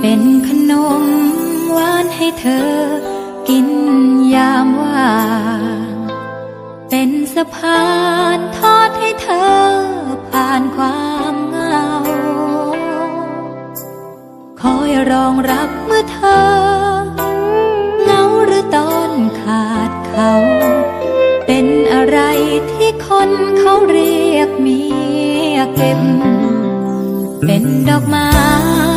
เป็นขนมหวานให้เธอ กินยามว่างเป็นสะพานทอดให้เธอ ผ่านความเหงา คอยรองรับเมื่อเธอเหงาหรือตอนขาดเขา เป็นอะไรที่คนเขาเรียกมีเก็บ เป็นดอกไม้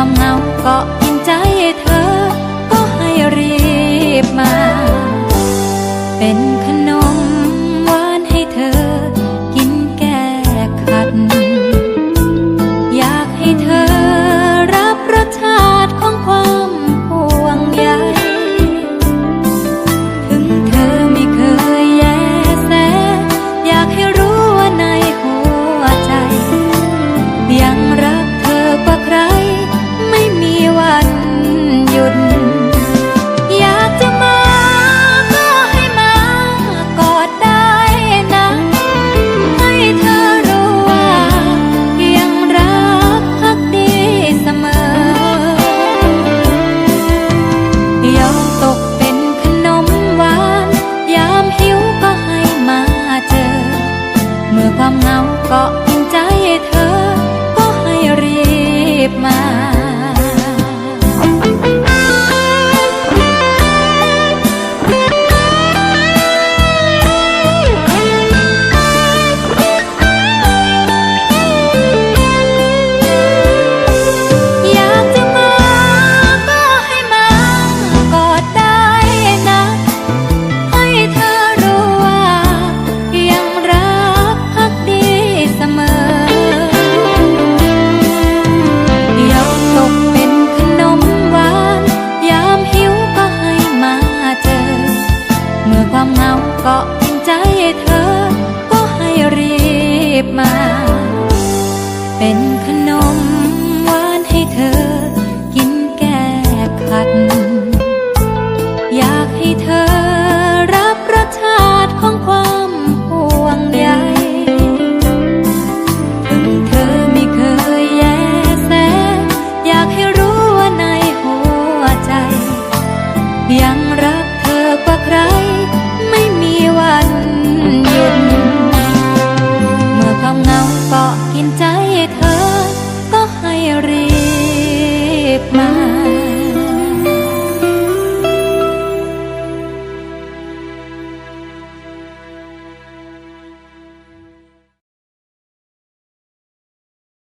ความเหงาเกาะ ความเหงาเกาะกินใจเธอ ก็ให้รีบมา เป็น my